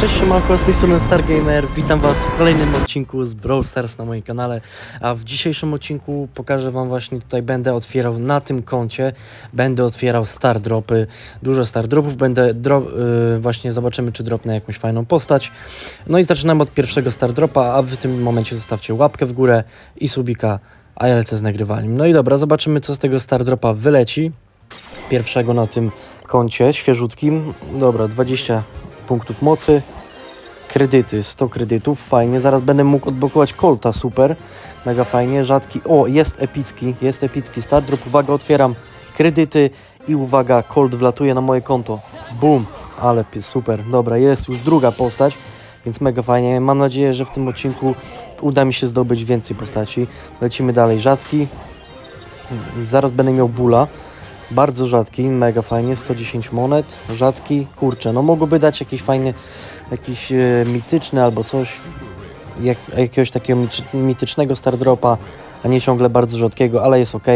Cześć, siemanko, z tej strony Stargamer. Witam Was w kolejnym odcinku z Brawl Stars na moim kanale. A w dzisiejszym odcinku pokażę Wam właśnie tutaj będę otwierał na tym koncie. Będę otwierał star dropy, dużo star dropów. Będę yy, właśnie zobaczymy, czy dropnę jakąś fajną postać. No i zaczynamy od pierwszego star dropa, a w tym momencie zostawcie łapkę w górę i subika, a ja lecę z nagrywaniem. No i dobra, zobaczymy, co z tego star dropa wyleci. Pierwszego na tym koncie, świeżutkim. Dobra, 20 punktów mocy. Kredyty, 100 kredytów, fajnie. Zaraz będę mógł odblokować Colta, super. Mega fajnie, rzadki. O, jest epicki, jest epicki start. Drop, uwaga, otwieram kredyty i uwaga, Colt wlatuje na moje konto. Boom, ale super. Dobra, jest już druga postać, więc mega fajnie. Mam nadzieję, że w tym odcinku uda mi się zdobyć więcej postaci. Lecimy dalej, rzadki. Zaraz będę miał bula. Bardzo rzadki, mega fajnie, 110 monet, rzadki, kurczę, no mogłoby dać jakiś fajny, jakiś e, mityczny albo coś, jak, jakiegoś takiego mitycznego stardropa, a nie ciągle bardzo rzadkiego, ale jest ok.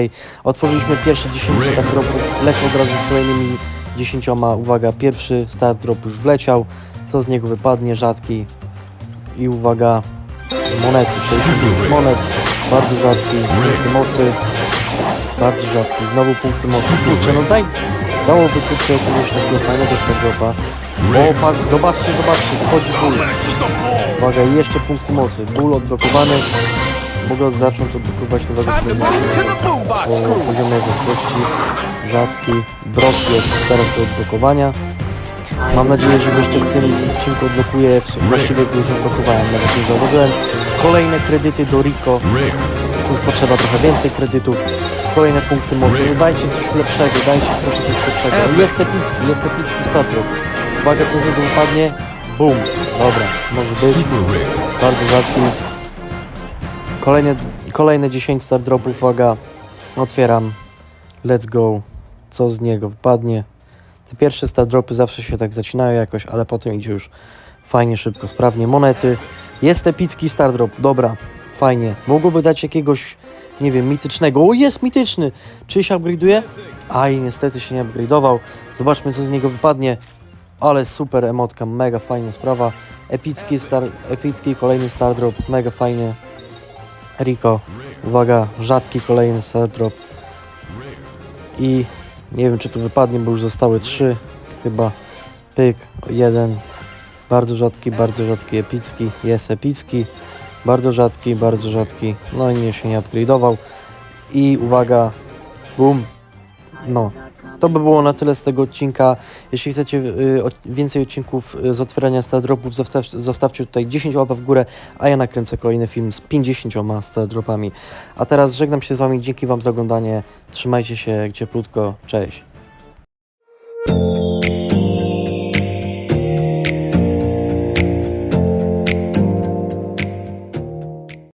Otworzyliśmy pierwsze 10 stardropów, lecę od razu z kolejnymi 10, uwaga, pierwszy stardrop już wleciał, co z niego wypadnie, rzadki. I uwaga, monety, 65 monet, bardzo rzadki, punkty mocy, bardzo rzadki, znowu punkty mocy. Kurczę, no daj, dałoby kurczę jakiegoś takiego fajnego stardropa. O, patrz, zobaczcie, zobaczcie, wchodzi ból. Uwaga, jeszcze punkty mocy. Ból odblokowany. Mogę zacząć odblokować nowego stardropa o poziomie wielkości. Rzadki. Brok jest teraz do odblokowania. Mam nadzieję, że jeszcze w tym odcinku odblokuję, właściwie już odblokowałem, nawet nie zauważyłem. Kolejne kredyty do Rico. Już potrzeba trochę więcej kredytów. Kolejne punkty mocy. No dajcie coś lepszego, dajcie proszę coś lepszego. Jest epicki, jest epicki statut. Uwaga, co z niego wypadnie. Boom. Dobra, może być. Bardzo rzadki. Kolejne, kolejne 10 star dropów, uwaga. Otwieram. Let's go. Co z niego wypadnie. Te pierwsze star dropy zawsze się tak zacinają jakoś, ale potem idzie już fajnie, szybko, sprawnie. Monety. Jest epicki star drop. Dobra, fajnie. Mogłoby dać jakiegoś, nie wiem, mitycznego. O, jest mityczny! Czy się upgrade'uje? Aj, niestety się nie upgrade'ował. Zobaczmy, co z niego wypadnie. Ale super emotka, mega fajna sprawa. Epicki star, epicki kolejny star drop, mega fajnie. Rico, uwaga, rzadki kolejny star drop. I nie wiem, czy tu wypadnie, bo już zostały trzy. Chyba pyk, jeden. Bardzo rzadki, bardzo rzadki, epicki. Jest epicki. Bardzo rzadki, bardzo rzadki. No i nie się nie upgrade'ował. I uwaga, boom. No, to by było na tyle z tego odcinka. Jeśli chcecie y, więcej odcinków y, z otwierania stardropów, zostaw, zostawcie tutaj 10 łapek w górę, a ja nakręcę kolejny film z 50 stardropami. A teraz żegnam się z Wami, dzięki Wam za oglądanie. Trzymajcie się cieplutko, cześć.